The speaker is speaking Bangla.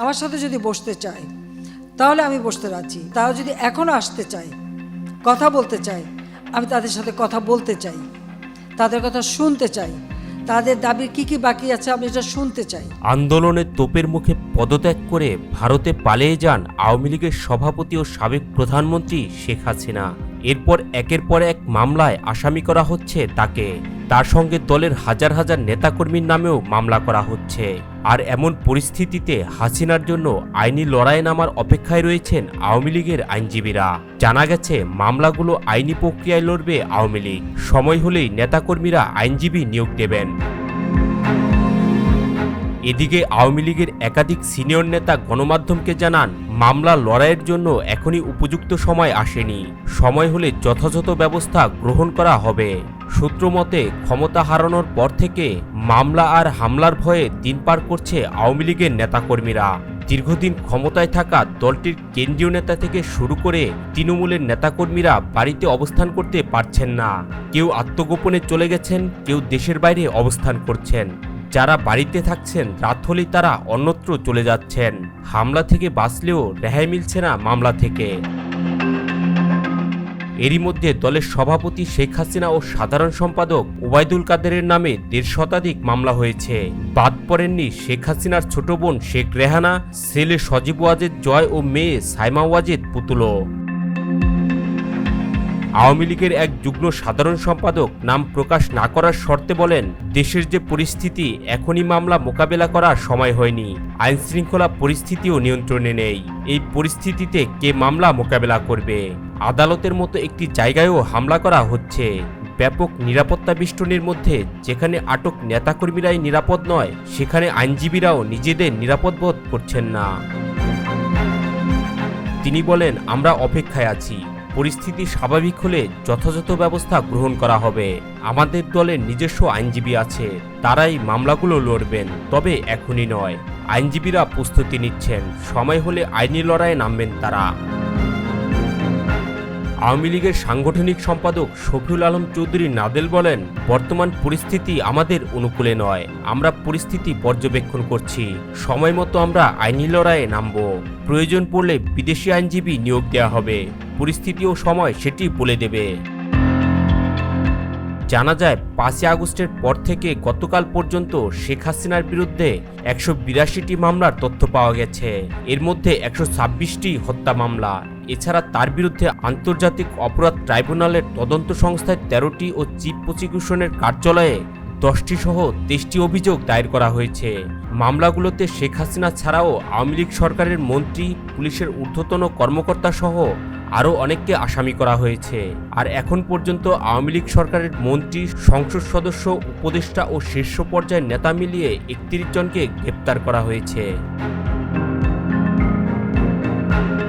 আমার সাথে যদি বসতে চায়, তাহলে আমি বসতে রাজি। তারা যদি এখনও আসতে চায়, কথা বলতে চায়, আমি তাদের সাথে কথা বলতে চাই, তাদের কথা শুনতে চাই, তাদের দাবির কি কি বাকি আছে আমি এটা শুনতে চাই। আন্দোলনের তোপের মুখে পদত্যাগ করে ভারতে পালিয়ে যান আওয়ামী লীগের সভাপতি ও সাবেক প্রধানমন্ত্রী শেখ হাসিনা। এরপর একের পর এক মামলায় আসামি করা হচ্ছে তাকে। তার সঙ্গে দলের হাজার হাজার নেতাকর্মীর নামেও মামলা করা হচ্ছে। আর এমন পরিস্থিতিতে হাসিনার জন্য আইনি লড়াইয়ে নামার অপেক্ষায় রয়েছেন আওয়ামী লীগের আইনজীবীরা। জানা গেছে, মামলাগুলো আইনি প্রক্রিয়ায় লড়বে আওয়ামী লীগ। সময় হলেই নেতাকর্মীরা আইনজীবী নিয়োগ দেবেন। এদিকে আওয়ামী লীগের একাধিক সিনিয়র নেতা গণমাধ্যমকে জানান মামলা লড়াইয়ের জন্য এখনই উপযুক্ত সময় আসেনি। সময় হলে যথাযথ ব্যবস্থা গ্রহণ করা হবে। সূত্র মতে ক্ষমতা হারানোর পর থেকে মামলা আর হামলার ভয়ে দিন পার করছে আওয়ামী লীগের নেতাকর্মীরা। দীর্ঘদিন ক্ষমতায় থাকা দলটির কেন্দ্রীয় নেতা থেকে শুরু করে তৃণমূলের নেতাকর্মীরা বাড়িতে অবস্থান করতে পারছেন না। কেউ আত্মগোপনে চলে গেছেন, কেউ দেশের বাইরে অবস্থান করছেন। যারা বাড়িতে থাকছেন রাত হলেই তারা অন্যত্র চলে যাচ্ছেন। হামলা থেকে বাঁচলেও রেহাই মিলছে না মামলা থেকে। এরই মধ্যে দলের সভাপতি শেখ হাসিনা ও সাধারণ সম্পাদক ওবায়দুল কাদেরের নামে দেড় শতাধিক মামলা হয়েছে। বাদ পড়েননি শেখ হাসিনার ছোট বোন শেখ রেহানা, ছেলে সজীব ওয়াজেদ জয় ও মেয়ে সাইমা ওয়াজেদ পুতুলো আওয়ামী লীগের এক যুগ্ম সাধারণ সম্পাদক নাম প্রকাশ না করার শর্তে বলেন, দেশের যে পরিস্থিতি, এখনই মামলা মোকাবেলা করার সময় হয়নি। আইন শৃঙ্খলা পরিস্থিতিও নিয়ন্ত্রণে নেই। এই পরিস্থিতিতে কে মামলা মোকাবেলা করবে? আদালতের মতো একটি জায়গায়ও হামলা করা হচ্ছে। ব্যাপক নিরাপত্তা বেষ্টনীর মধ্যে যেখানে আটক নেতাকর্মীরাই নিরাপদ নয়, সেখানে আইনজীবীরাও নিজেদের নিরাপদ বোধ করছেন না। তিনি বলেন, আমরা অপেক্ষায় আছি। পরিস্থিতি স্বাভাবিক হলে যথাযথ ব্যবস্থা গ্রহণ করা হবে। আমাদের দলের নিজস্ব আইনজীবী আছে, তারাই মামলাগুলো লড়বেন, তবে এখনই নয়। আইনজীবীরা প্রস্তুতি নিচ্ছেন, সময় হলে আইনি লড়াইয়ে নামবেন তারা। আওয়ামী লীগের সাংগঠনিক সম্পাদক শফিউল আলম চৌধুরী নাদেল বলেন, বর্তমান পরিস্থিতি আমাদের অনুকূলে নয়, আমরা পরিস্থিতি পর্যবেক্ষণ করছি, সময় মতো আমরা আইনি লড়াইয়ে নামব, প্রয়োজন পড়লে বিদেশি আইনজীবী নিয়োগ দেওয়া হবে, পরিস্থিতি ও সময় সেটি বলে দেবে। জানা যায়, পাঁচই আগস্টের পর থেকে গতকাল পর্যন্ত শেখ হাসিনার বিরুদ্ধে একশো বিরাশিটি মামলার তথ্য পাওয়া গেছে, এর মধ্যে একশো ছাব্বিশটি হত্যা মামলা। এছাড়া তার বিরুদ্ধে আন্তর্জাতিক অপরাধ ট্রাইব্যুনালের তদন্ত সংস্থায় তেরোটি ও চিফ প্রসিকিউশনের কার্যালয়ে দশটি সহ তেইশটি অভিযোগ দায়ের করা হয়েছে। মামলাগুলোতে শেখ হাসিনা ছাড়াও আওয়ামী লীগ সরকারের মন্ত্রী, পুলিশের ঊর্ধ্বতন কর্মকর্তা সহ আরও অনেককে আসামি করা হয়েছে। আর এখন পর্যন্ত আওয়ামী লীগ সরকারের মন্ত্রী, সংসদ সদস্য, উপদেষ্টা ও শীর্ষ পর্যায়ের নেতা মিলিয়ে একত্রিশ জনকে গ্রেপ্তার করা হয়েছে।